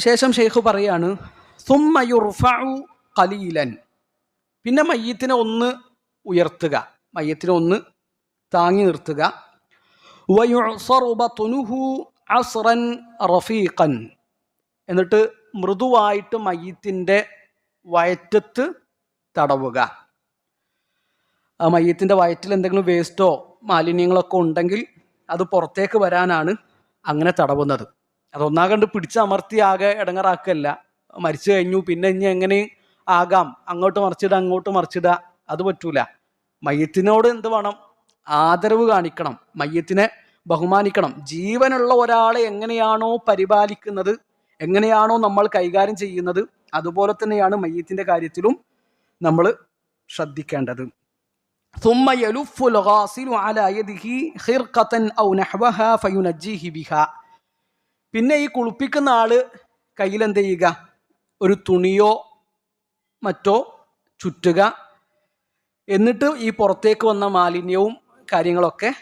ശേഷം ഷെയ്ഖ് പറയാണ് സുമ്മയുർഫു ഖലീലൻ. പിന്നെ മയ്യത്തിനെ ഒന്ന് ഉയർത്തുക മയ്യത്തിനെ ഒന്ന് താങ്ങി നിർത്തുക. അസ്റൻ റഫീഖൻ. എന്നിട്ട് മൃദുവായിട്ട് മയ്യത്തിന്റെ വയറ്റത്ത് തടവുക. ആ മയ്യത്തിന്റെ വയറ്റിൽ എന്തെങ്കിലും വേസ്റ്റോ മാലിന്യങ്ങളൊക്കെ ഉണ്ടെങ്കിൽ അത് പുറത്തേക്ക് വരാനാണ് അങ്ങനെ തടവുന്നത്. അതൊന്നാകണ്ട് പിടിച്ചമർത്തി ആകെ ഇടങ്ങറാക്കല്ല മരിച്ചു കഴിഞ്ഞു പിന്നെ ഇനി എങ്ങനെ ആകാം അങ്ങോട്ട് മറിച്ചിടുക അങ്ങോട്ട് മറിച്ചിടുക അത് പറ്റൂല മയ്യത്തിനോട് എന്ത് വേണം ആദരവ് കാണിക്കണം മയ്യത്തിനെ ബഹുമാനിക്കണം ജീവനുള്ള ഒരാളെ എങ്ങനെയാണോ പരിപാലിക്കുന്നത് എങ്ങനെയാണോ നമ്മൾ കൈകാര്യം ചെയ്യുന്നത് അതുപോലെ തന്നെയാണ് മയ്യത്തിന്റെ കാര്യത്തിലും നമ്മൾ ശ്രദ്ധിക്കേണ്ടത് ثم يلف الغاسل على يده خرقة أو نحوها فينجيه بها പിന്നെ ഈ കുളിപ്പിക്കുന്ന ആൾ കയ്യിൽ എന്ത് ചെയ്യുക? ഒരു തുണിയോ മറ്റോ ചുറ്റുക. എന്നിട്ട് ഈ പുറത്തേക്ക് വന്ന മാലിന്യവും കാര്യങ്ങളൊക്കെ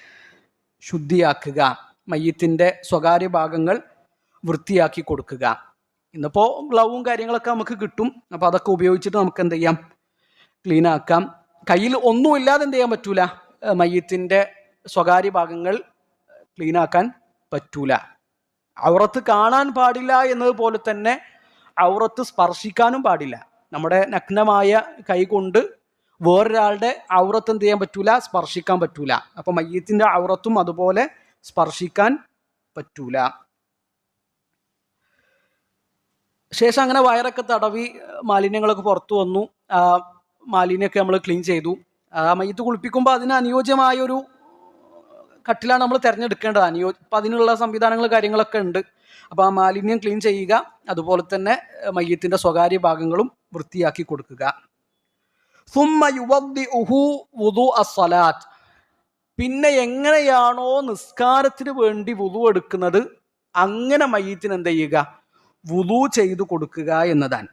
ശുദ്ധിയാക്കുക. മയ്യത്തിന്റെ സ്വകാര്യ ഭാഗങ്ങൾ വൃത്തിയാക്കി കൊടുക്കുക. ഇന്നിപ്പോൾ ഗ്ലൗവും കാര്യങ്ങളൊക്കെ നമുക്ക് കിട്ടും. അപ്പോൾ അതൊക്കെ ഉപയോഗിച്ചിട്ട് നമുക്ക് എന്ത് ചെയ്യാം? ക്ലീൻ ആക്കാം. കയ്യിൽ ഒന്നുമില്ലാതെ എന്ത് ചെയ്യാൻ പറ്റൂല. മയ്യത്തിന്റെ സ്വകാര്യ ഭാഗങ്ങൾ ക്ലീൻ ആക്കാൻ പറ്റൂല. ഔറത്ത് കാണാൻ പാടില്ല എന്നതുപോലെ തന്നെ ഔറത്ത് സ്പർശിക്കാനും പാടില്ല. നമ്മുടെ നഗ്നമായ കൈ കൊണ്ട് വേറൊരാളുടെ ഔറത്ത് എന്ത് ചെയ്യാൻ പറ്റൂല? സ്പർശിക്കാൻ പറ്റൂല. അപ്പൊ മയ്യത്തിന്റെ ഔറത്തും അതുപോലെ സ്പർശിക്കാൻ പറ്റൂല. ശേഷം അങ്ങനെ വയറൊക്കെ തടവി മാലിന്യങ്ങളൊക്കെ പുറത്തു വന്നു. മാലിന്യമൊക്കെ നമ്മൾ ക്ലീൻ ചെയ്തു. മയ്യത്ത് കുളിപ്പിക്കുമ്പോൾ അതിന് അനുയോജ്യമായ ഒരു കട്ടിലാണ് നമ്മൾ തിരഞ്ഞെടുക്കേണ്ടത്. അനുയോ അപ്പം അതിനുള്ള സംവിധാനങ്ങൾ കാര്യങ്ങളൊക്കെ ഉണ്ട്. അപ്പോൾ ആ മാലിന്യം ക്ലീൻ ചെയ്യുക അതുപോലെ തന്നെ മയ്യത്തിന്റെ സ്വകാര്യ ഭാഗങ്ങളും വൃത്തിയാക്കി കൊടുക്കുക. പിന്നെ എങ്ങനെയാണോ നിസ്കാരത്തിന് വേണ്ടി വുതു എടുക്കുന്നത് അങ്ങനെ മയ്യത്തിന് എന്ത് ചെയ്യുക? വുതു ചെയ്തു കൊടുക്കുക എന്നതാണ്.